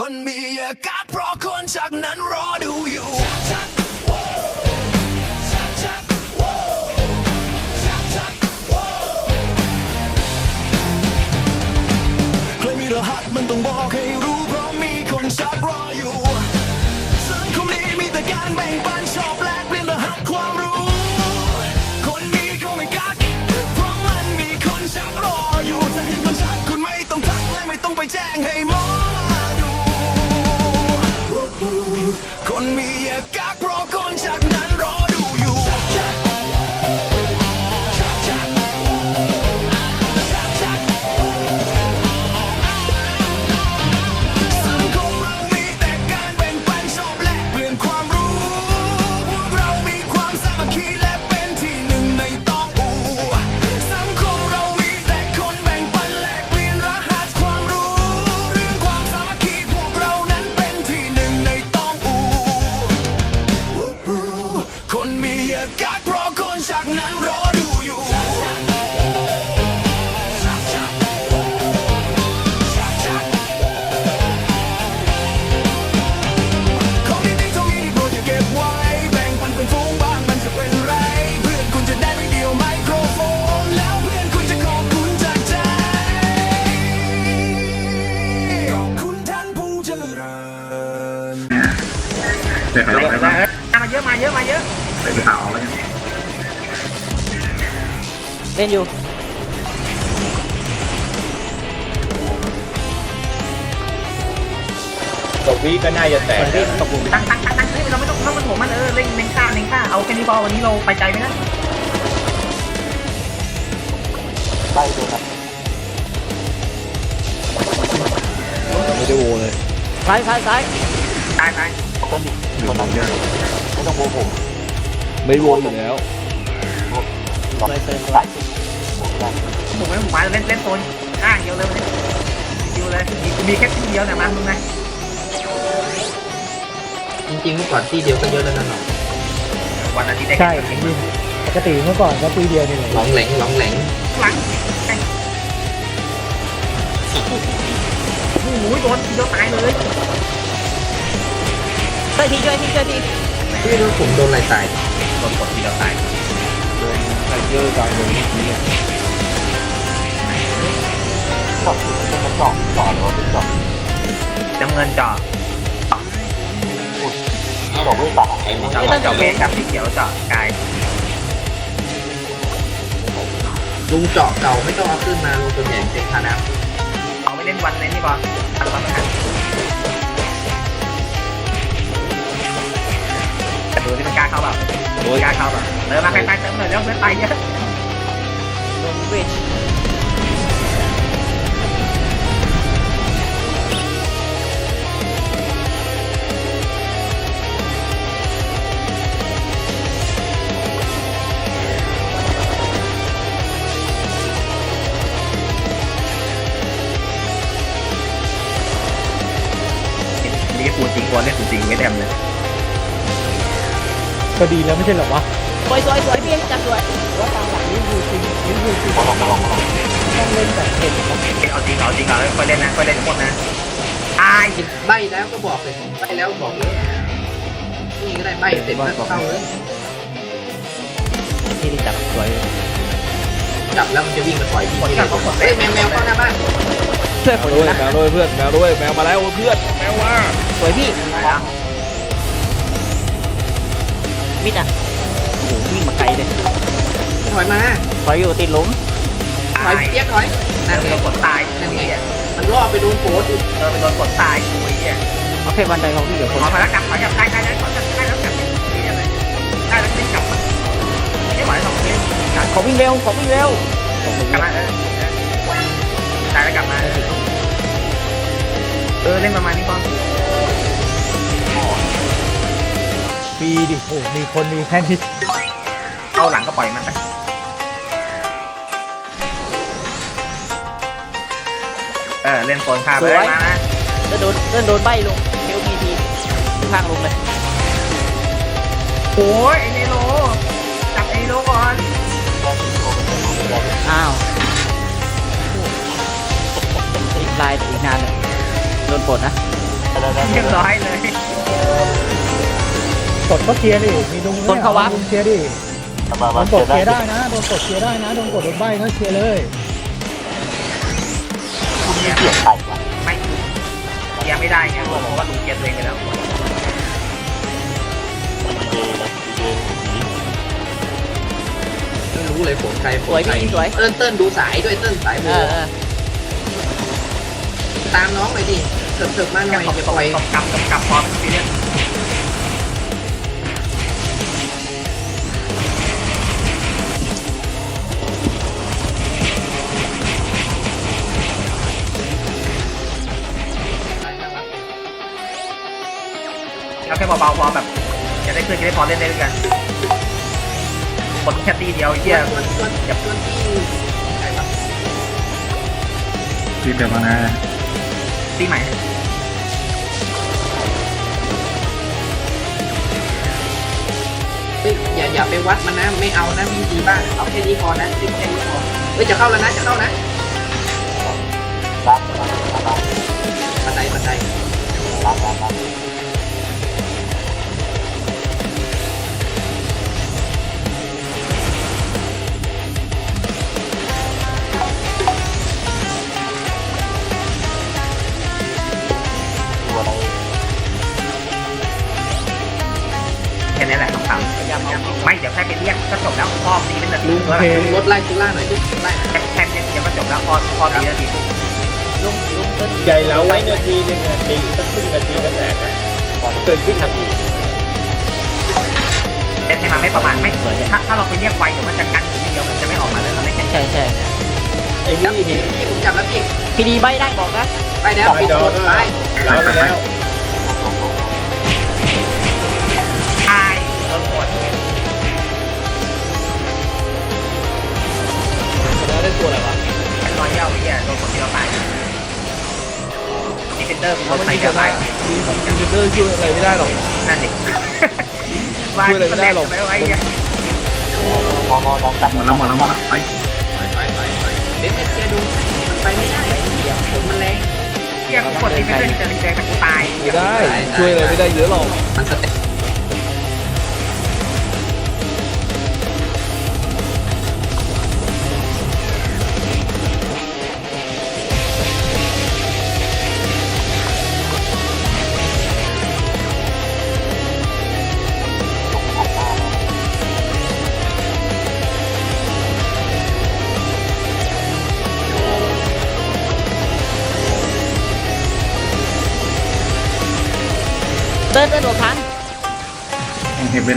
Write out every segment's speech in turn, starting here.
คนมีอาการเพราะคนจากนั้นรอดูอยู่ใครมีรหัสมันต้องบอกให้รู้เพราะมีคนชักรออยู่สังคมนี้มีแต่การแบ่งปันชอบแลกเปลี่ยนรหัสความรู้ คนมีก็ไม่กักเพราะมันมีคนชักรออยู่ถ้าเห็นคนชักคุณไม่ต้องทักและไม่ต้องไปแจ้งให้มอดู เล่นอยู่ตกวิก็น่าจะแตกเหมือนที่ตกหลุมตั้งตั้งตั้งตั้งเฮ้ยเราไม่ต้องไม่ต้องมาโถมมันเออเล่นเล่นข้าเล่นข้าเอาแค่นี้พอวันนี้เราไปใจไม่ได้ไม่ได้โวเลยซ้ายซ้ายซ้ายตายตายไม่โวอยู่แล้วเลย เติมซ้ายหมูไม่หมูมาเล่นเล่นโซนข้างเดียวเลยวันนี้ดิวเลยมีมีแค่ที่เดียวเนี่ยมามึงไงจริงๆเมื่อก่อนที่เดียวก็เยอะแล้วนะหนองวันอาทิตย์ได้ใช่แค่ผมยินปกติเมื่อก่อนก็ปีเดียวนี่แหละหลองแหลงหลองแหลงหลังใกล้โอ้โหโดนทีเดียวตายเลยช่วยทีช่วยทีช่วยทีพี่รู้ผมโดนอะไรตายโดนกดทีเดียวตาย ไทเกอร์กลางวงเมื่อกี้อะน้ำเงินเจาะเจาะเจาะเจาะเบสกับสีเขียวจาะกายลุงเจาะเก่าไม่ต้องเอาขึ้นมาลุงตัวใหญ่เป็นฐานะเอาไปเล่นวันในนี่ก่อนตัดวันไม่ทัน ดูที่มันกล้าเข้าแบบกล้าเข้าแบบเติมมาใครตายเติมหน่อยเร็วเพื่อนตายเยอะโดนเวท ก็ดีแล้วไม่ใช่เหรอวะสวยสวยสวยพี่จัดสวยว่าตามหลักลิเวอร์พูลจริงลิเวอร์พูลจริงต้องเล่นแบบเก่งนะเอาจริงเอาจริงเอาค่อยเล่นนะค่อยเล่นคนนะตายใบแล้วก็บอกเลยใบแล้วบอกเลยนี่ก็ได้ใบเสร็จก็เข้าเลยที่ได้จับสวยจับแล้วมันจะวิ่งมาต่อยพี่นี่เลยเฮ้ยแมวแมวเข้าหน้าบ้านช่วยแมผมวด้วยนะแมวด้วยเพื่อนแมวด้วยแมวมาแล้วเพื่อนแมวว่าสวยพี่ตายแล้ว มิดอะโอ้โหวิ่งมาไกลเลยถอยมาถอยอยู่ติดหลุมถตาอยยเปียกถอยนั่นั่นนคือไงโดนกดตายนั่นไงมันล่อไปโดนโผล่อีกเออไปโดนกดตายกูไอ้เนี่ยโอเคบันไดของพี่เดี๋ยวคนขอมาแล้วกลับขอกลับได้ได้ได้ขอกลับได้แล้วกลับนี่อะไรได้แล้วไม่กลับไม่ไหวสองเกมกลับขอวิ่งเร็วขอวิ่งเร็วกลับมาเออได้แล้วกลับมาเออเล่นประมาณนี้ก่อน ฟรีดิโอ้มีคนมีแค่นี้เข้าหลังก็ปล่อยมันไปเออเล่นโซนข้าไปมานะจะโดนจะโดนใบลงเอลพีทีข้างลงเลยโอ้ยไอเนโรจับไอโรก่อนอ้าวติดลายอีกนานเลยโดนปลดนะเรียบร้อยเลย กดก็เคลียร์ดิ มีดุงคนเขาวับดุงเคลียร์ดิโดนกดเคลียร์ได้นะ โดนกดเคลียร์ได้นะ โดนกดโดนใบก็เคลียร์เลยไม่เคลียร์ไม่ได้ไงเพราะว่าลุงเคลียร์ตัวเองไปแล้วไม่รู้เลยผมใครผสมวยใครพี่สวย เติ้ลเติ้ลดูสายด้วยเติ้ลสายโบเออเออตามน้องหน่อยดิเถิบเถิบมาหน่อยอย่าปล่อยตบกลับตบกลับพอเป็นซีเรียส เบาๆพอแบบจะได้เพื่อนจะได้พอเล่นได้ด้วยกันกดแค่ตีเดียวไอ้เหี้ยชวนชวนชวนที่ใครวะที่เป็นมานะตีใหม่เฮ้ยอย่าอย่าไปวัดมันนะไม่เอานะมีดีบ้างเอาแค่นี้พอนะแค่นี้พอเฮ้ยจะเข้าแล้วนะจะเข้านะบันไดบันไดแค่ ลงรถไล่คุล่าหน่อยดิไล่หน่อยแค่แค่เดียวก็จบแล้วพ่อพ่อตีนาทีลุงลุงเติ้ลใจเราไว้นาทีหนึ่งนาทีสักครึ่งนาทีก็แตกอะเกินครึ่งนาทีเล่นให้มันไม่ประมาทไม่ถ้าถ้าเราไปเรียกไวเดี๋ยวมันจะกันอยู่ทีเดียวมันจะไม่ออกมาเลยเราไม่แข่งใช่ใช่ไอ้จับนี่พี่เห็นพี่ผมจับแล้วพี่พี่ดีใบได้บอกนะไปแล้วพี่กดไปเราไปแล้ว ตัวอะไรวะเป็นรอยเย้าไอ้เหี้ยโดนกดที่เราตายนี่เป็นเดอร์เป็นคนไทยเดียวไปมีคอมพิวเตอร์ช่วยอะไรไม่ได้หรอกนั่นดิว่าช่วยอะไรไม่ได้หรอกไม่ไว้เนี่ยหมดแล้วหมดแล้วหมดแล้วไปไปไปไปไปเด็ดเด็ดแกดูมันไปไม่ได้เดี๋ยวผมมันแรงเหี้ยกูกดตีไม่ได้จะรีเจแต่กูตายไม่ได้ช่วยอะไรไม่ได้เยอะหรอกมันสเต็ป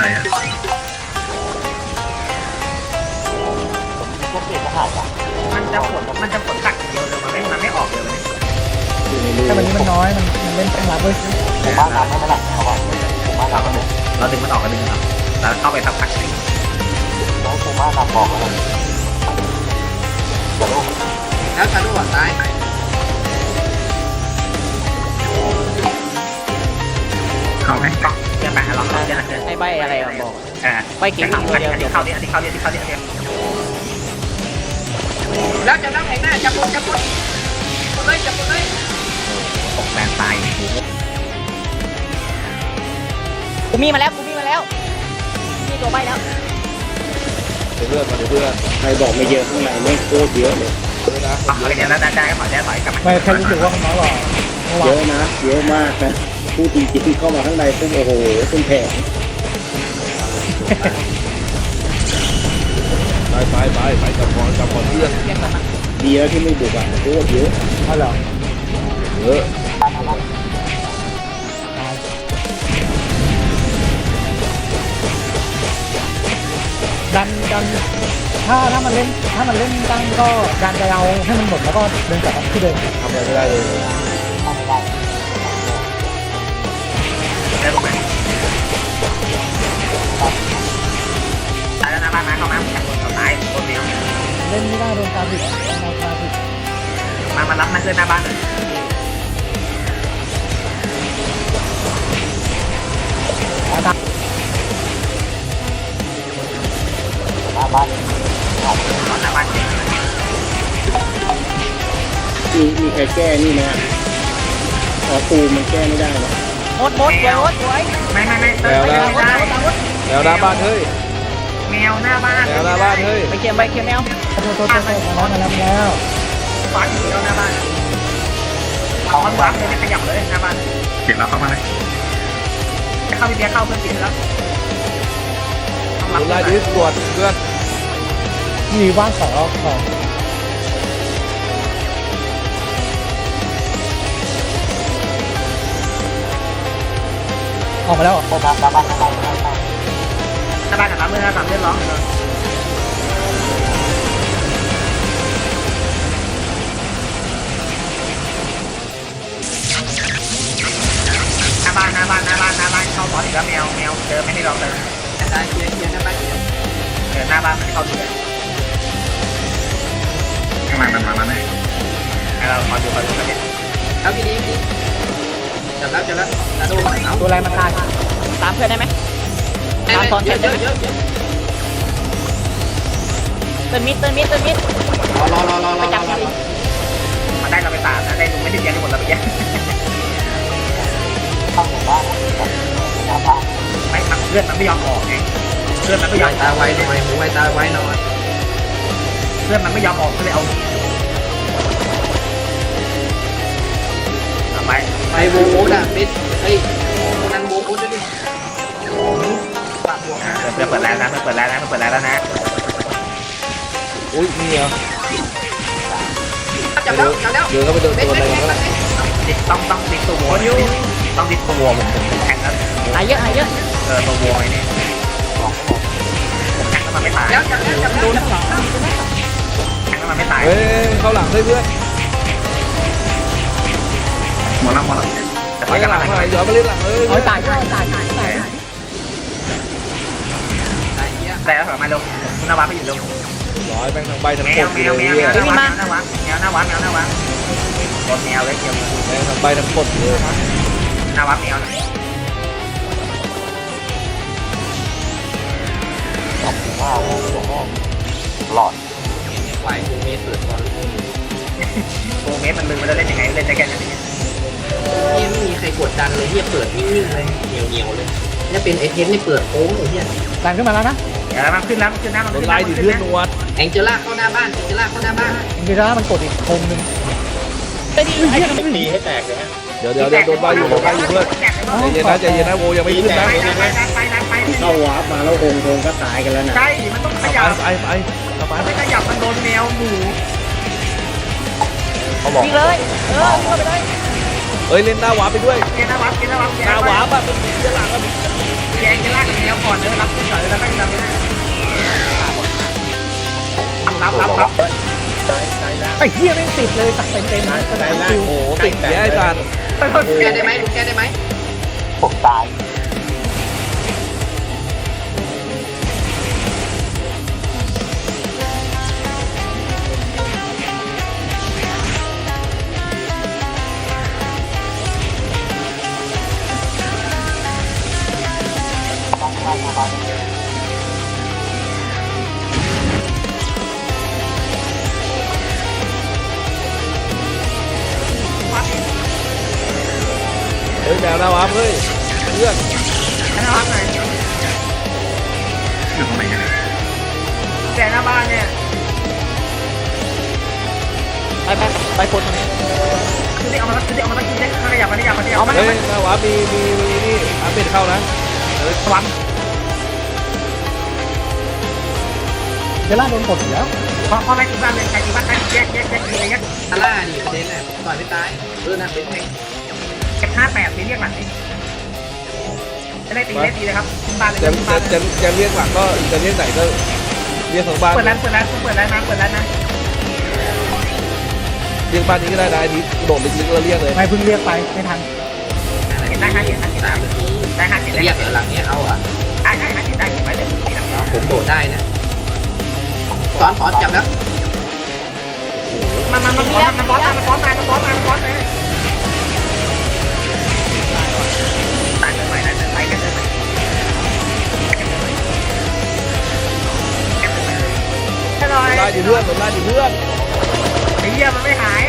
เฮเว่นไหนอะมันจะผลมันจะผลตักอย่างเดียวเลยมันไม่มันไม่ออกเลยแต่วันนี้มันน้อย มันมันเล่นตั้งรับเว้ยเราดึงมันออกกันดึงมันออกแล้วเข้าไปสักพักหนึ่งแล้วชาโดว์ตายเข้าไหมก็ เดี๋ยวไปลองเข้าเดี๋ยวนะเดี๋ยวให้ใบอะไรมาบอกเออใบเก่งอันตัวนี้เดียวอันนี้เข้าดิอันนี้เข้าดิอันนี้เข้าดิอันนี้เข้าดิแล้วจะนั่งแข่งหน้าจับคนจับคนกดเลยจับคนเลยตกแบนตายกูมีมาแล้วกูมีมาแล้วมีตัวใบแล้วเดี๋ยวเพื่อนมาเดี๋ยวเพื่อนใครบอกไม่เยอะข้างในไม่โคตรเยอะเลยเดี๋ยวนะอะเดี๋ยวแล้วได้ก็ถอยได้ถอยกลับมาไม่แค่รู้สึกว่ามันน้อยกว่าเมื่อวาเยนอะนะเยอะมากนะ พูดจริงเข้ามาข้างในปุ๊บโอ้โหเป็นแผงไปไปไปไปจับก่อนจับก่อนเพื่อนเรียกกันมาดีแล้วที่ไม่บุกอะโคตรเยอะเอาเหรอเยอะดันดันถ้าถ้ามันเล่นถ้ามันเล่นตั้งก็ดันไปเอาให้มันหมดแล้วก็เดินกลับที่เดิมทำอะไรไม่ได้เลยได้ตรงไห นตายแล้วนะบ้านมาเข้ามาจับคนตายคนเดียวเล่นไม่ได้โดนตาผิดโดนตาผิดมามารับมันเลยหน้าบ้านเลยหน้าบ้านนอนหน้าบ้านจริงมีมีใครแก้นี่ไหมอ๋อปูมันแก้ไม่ได้หรอ มดหมดสวยหมดสวยไม่ไม่ไม่เติมไม่ได้แนวหน้าบ้านเฮ้ยแมวหน้าบ้านแนวหน้าบ้านเฮ้ยไปเขียนไปเขียนแนวโทษโทษโทษโทษมาแล้วมาแล้วฟันอยู่แล้วหน้าบ้านเอามันวางเลยไม่ขยับเลยหน้าบ้านเก็บแล้วเข้ามาเลยจะเข้าพี่เบียร์เข้าเพื่อนติดแล้วต้องรับดูไล่ดิสตรวจเพื่อนมีว่างของของ ออกมาแล้วหน้าบ้านหน้าบ้านหน้าบ้านเมื่อสามเดือนร้องหน้าบ้านหน้าบ้านหน้าบ้านหน้าบ้านเข้าบอสอีกแล้วแมวแมวเจอไม่ให้ลองเลยได้เคลียร์เคลียร์หน้าบ้านเคียร์เจอหน้าบ้านไม่เข้าดีเลยข้างล่างมันมาแล้วแน่เราคอยดูคอยดูกันเนี่ยเอาพี่ดีพี่ จับแล้วจับแล้วนาโดเอาตัวอะไรมาตายตามเพื่อนได้ไหมเยอะเยอะเยอะเยอะเติมมิดเติมมิดเติมมิดรอรอรอรอรอไปจับรอที่มันได้เราไปสามนะได้ลุงไม่ได้เรียนหมดแล้วเมื่อกี้ไม่มันเพื่อนมันไม่ยอมออกไงเพื่อนมันไม่ยอมตาไวหน่อยหมูไวตาไวหน่อยเพื่อนมันไม่ยอมออกก็เลยเอาเอาไปไอ โวโอ๊ตอะปิดเฮ้ยนั่นโวโอ๊ตด้วยดิเพื่อนเปิดแล้วนะเพื่อนเปิดแล้วนะเพื่อนเปิดแล้วนะอุ้ยนี่เหรอจับแล้วจับแล้วเดินเข้าไปโดนเบ็ดตัวอะไรเบ็ดกันเบ็ดแล้วเบ็ดดิต้องต้องดิตัววัวอยู่ต้องดิตัววัวผมผมแทงแล้วหายเยอะหายเยอะเออตัววัวนี่ผมแทงแล้วมันไม่ตายแล้วจับแล้วจับแล้วจับแล้วแทงแล้วมันไม่ตายเฮ้ยเข้าหลังเฮ้ยเพื่อนห มดแล้วหมดแล้วแต่ไปถอยกลับหลัมางหน่อยย้อนมาเล่นหลังเฮ้ยเอาตายตายตายตายตายไอ้เหี้ยแต่ถอยมาเร็วคุณนวัดไปอยู่เร็วร้อยแม่งทั้งใบทั้งแมปวดแมเลวยแมวเนี่ยแมวหน้าวัดแมวหน้าวัดแมวหน้าวัดแมวหน้าวัดโดนแมวเลยเกี่ยวแม่งทั้งใบทั้งปดเลยหน้าวัดแมวนะไหวกูเมตรเปิดก่อนโกเมสมันมึงมันจะเล่นยังไงเล่นได้แค่ไหนเฮีย ไม่มีใครกดดันเลยเฮียเปิดนิ่งๆเลยเหนียวเหนียวเลยเนี่ยเป็นไอเทนนี่เปิดโค้งเลยเฮียดันขึ้นมาแล้วนะเดี๋ยวมันขึ้นแล้วมันขึ้นแล้วมันโดขึ้นนไล่แล้วดิเพื่อนนวดแองเจล่าเข้าหน้าบ้านแองเจล่าเข้าหน้าบ้านจริงๆแล้วมันกดอีกโคงหนึ่งเฮ้ยนี่ไอ้ไม่ตีให้แตกเลยฮะเดี๋ยวเดี๋ยวเดี๋ยวโดนใบอยู่โดนใบอยู่เพื่อนใจเย็นนะใจเย็นนะโวยังไม่ขึ้นนะไปไปไปไปเข้าวาร์ปมาแล้วโฮงโฮงก็ตายกันแล้วนะใช่มันต้องขไปยับไปไปไปไม่ขยับมันโดนแมวหมูยิงเลย เออเข้าไปเลย เฮ้ยเล่นหน้าวาไปด้วยเกณฑ์นวัดเกณฑ์นวัดหน้าวาแบบเป็นเสียหลังอะแกงจะลากแมวก่อนเออรับขึ้นก่อนแล้วไม่รับไม่ได้รับรับรับไอ้เหี้ยไม่งติดเลยตัดเต็มเต็มนะได้ได้โอ้โหติดแย่ไอ้สันแกได้ไหมลุงแกได้ไหมเฮ้ยแมวหน้าวาเฮ้ยเพื่อนรับหน่อยอยู่ตรงไหนกันเนี่ยแกหน้าบ้านเนี่ยไปไปไปคนคือได้เอามาคือได้เอามาตั้งกินได้ขยับมาขยับมาขยับเอามาเฮ้ยหน้าวามีมีมีนี่อาเป็ดเข้านะวันเดล่าโดนกดอยู่แล้วพอพอไปที่บ้านเลยใครที่บ้านใครแยกแยกแยกอะไรเงี้ยซาร่าดิประเด็นน่ะต่อยไม่ตายเออนะเป็นแทง เก็บห้าแปดสีเรียกหลังจะได้ตีได้ตีเลยครับบ้านเลยจะบ้าจะนจะจะเรียกหลังก็จะเรียกไหนก็เรียกสองบ้านเปิดร้านเปิดร้านเปิดร้านนะเปิดร้านนะเรียกบ้านนี้ก็ได้นะอันนี้โดดลึกๆแล้วเรียกเลยไม่เพิ่งเรียกไปไม่ทันเห็นได้ห้าเห็นได้สามนาทีได้ห้าเห็นได้เรียกเหรอหลังเนี้ยเอาอะได้ได้ห้าเห็นได้เห็นไหมเดี๋ยวตีหลังผมโดดได้นะสอนสอนจับแล้วมามามาฟ้อนมาฟ้อนมาฟ้อนมาฟ้อนมาฟ้อนเล หน่อยได้ดิเพื่อนได้ดิเพื่อนไอเยี่ยมมันไม่หาย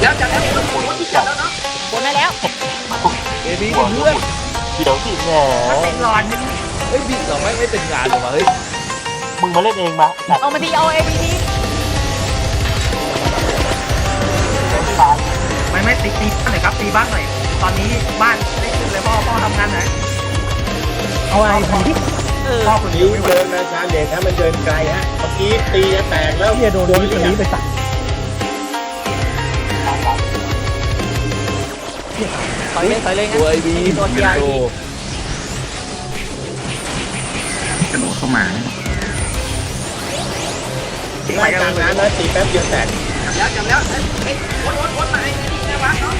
แล้วจับแล้วคนที่จับแล้วเนาะบนได้แล้วเอบีเป็นเพื่อนเดี๋ยวสิแหมมัเป็นหลอนเฮ้ยบีเหรอไม่ไม่เป็นงานเลยวะเฮ้ย มึงมาเล่นเองมาเอามาดีเอาเอบีดีไม่ไม่ตีตีบ้านหน่อยครับตีบ้านหน่อย ตอนนี้บ้านได้ขึ้นเลยพ่อพ่อทำงานไหนเอาอะไร พีเออพ่อคนนิ้เดียววไม่ไหวเดินนะชาเด็กถ้ามันเดินไกลฮะเมื่อกี้ตีจะแตกแล้วที่จะโดนนี้คนนี้ไปสั่งถอยเลยถอยเลยงั้ตัวไอบีตัวเทียร์โอ้กระโดดเข้ามาไล่กลางน้ำแล้วตีแป๊บเดียวแตกจับแล้วจับแล้วเอ้ยเอ้ยวนวนวนมาไอ้นี่นะวะเนาะ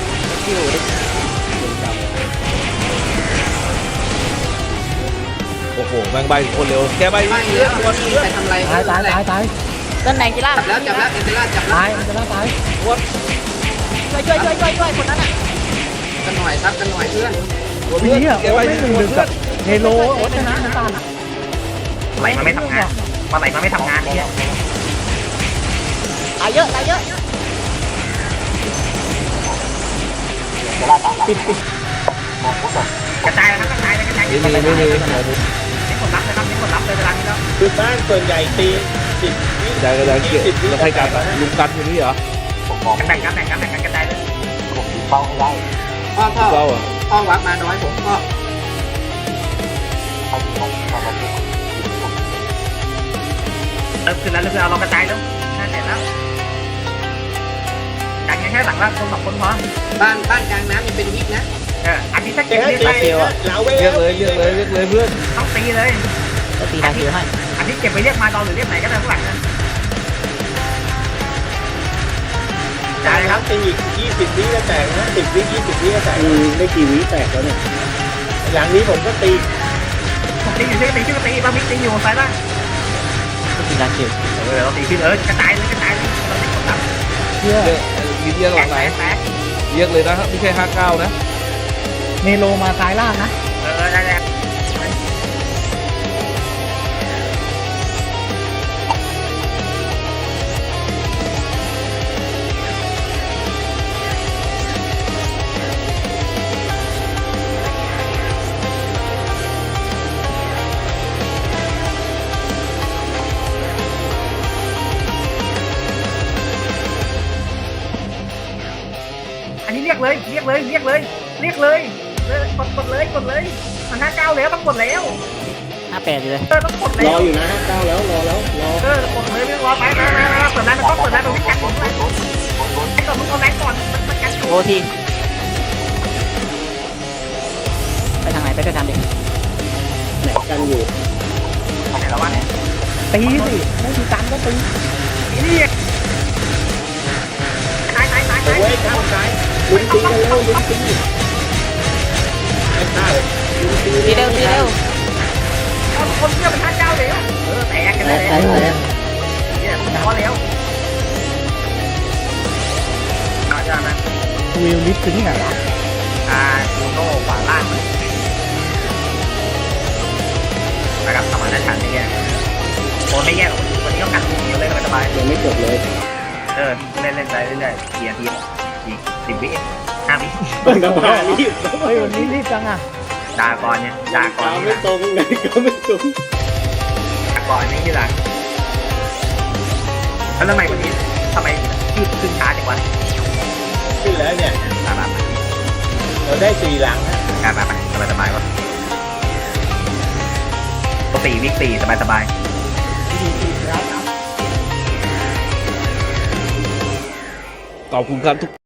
ที่อยู่ดิ อ้โหแม่งใบถึงคนเร็วแกใบไม่เยแล้อะวพี่ไปทำอะไรตายตายตายตายต้นแดงกีฬาจับแล้วจับแล้วเอเจล่าจับแล้วตายมันจะน่าตายช่วยช่วยช่วยช่วยช่วยคนนั้นอะกันหน่อยครับกันหน่อยเพื่อนตัวพีเพื่อนเนี่ยแกโอ้ใบยไม่ถึหงนึ่งคหนนึ่งเพื่กัอบเฮโลโอ้ชนะน้ำตาลไหลมาไม่ทำงานมาไหลมาไม่ทำงานเนี่ยตายเยอะตายเยอะกระจายแล้วครับกระจายเลยกระจายไม่มีไม่มีเน้น กดรับเลยครับเน้นกดรับเลยเวลานี้แล้วคือบ้านส่วนใหญ่ตีสิบวิได้ก็ได้เกี่ยวสิบวิแล้วใครกันอะลุงกันอยู่นี่เหรอแบ่งกันแบ่งกันแบ่งกันกระจายเลยผมเป้าให้ได้พ่อพ่อเราอะพ่อวัดมาน้อยผมก็เริ่มขึ้นแล้วเริ่มขึ้นเอาเรากระจายแล้วน่าเสร็จแล้วจากแค่หลังละคนสองคนพอบ้านบ้านกลางน้ำยังเป็นวิกนะเอออันนี้ถ้าเจ๊เก็บตีเรียกไปเหลาไว้เรีแล้ยกวเลยเรียกเลยเรียกเลยเพื่อนต้องตีเลย ก็ตีนาทีให้อันนี้เก็บไปเรียกมาตอนหรือเรียกไหนก็ได้ข้างหลังนะกลางน้ำตีอีกยี่สิบวิก็แตกนะสิบวิยี่สิบวิก็แตกไม่กี่วิแตกแล้วเนี่ยหลังนี้ผมก็ตีผมตีอยู่ช่วยตีช่วยตีบ้างมิกตีอยู่ซ้ายล่างก็ตีนาทีเออเราตีขึ้นเออกระจายเลยกระจายเลยเราตีกดรับเชื่อเรียกมีเรียกหแตลักงไหนแตกเรียกเลยนะไม่ใช่ห้าเก้านะเมโลมาซ้ายล่างนะเออได้แล้ว เลยเรียกเลย เรียกเลยเรียกเลยกดกดเลยกดเลยมันห้าเก้าแล้วต้องกดแล้วห้าแปดอยู่เลยเออต้องกดแล้วรออยู่นะเก้าแล้วรอแล้วรอเออกดเลยไม่รอไปไปไปเปิดร้านมันต้องเปิดร้านตรงนี้กันผมเลยไอ้ก่อนมึงเอาแรงก่อนมันกันอยู่โอทีไปทางไหนไปด้วยกันดิกันอยู่ไหนแล้ววะเนี่ยตีสิไม่มีตังก็ตีนี่ตายตายตายเอาตายไว้ข้างซ้าย ลุงตีกันแล้วลุงตีไม่ได้งตีเร็วตีเร็วเอาคนเชื่อเป็นห้าเก้าเลยเออแตกกันเลยเนี่ยมันพอแล้วอาจารย์นะวิวลิฟต์ถึงไหนวะอ่าจูโน่ขวาล่างนะครับสมานฉันท์ไม่แย่โอ้ไม่แย่หรอกวันนี้ก็กันเดียวเลยสบายยังไม่จบเลย เออเล่นเล่นไปเรื่อยๆเกียร์ทีอีก สิบวิห้าวิเปิดกระเพารีบเฮ้ยวันนี้รีบจังอะด่าก่อนเนี่ยด่าก่อนตามนี่ไม่ตรงไหนก็ไม่ตรงด่าก่อนนี่ที่หลังแล้วทำไมวันนี้ทำไมยืดขึ้นช้าจังวะขึ้นแล้วเนี่ยตามมาเราได้สี่หลังนะตามมาไปสบายสบายวะตัวสี่วิกสี่สบายสบายขอบคุณครับทุก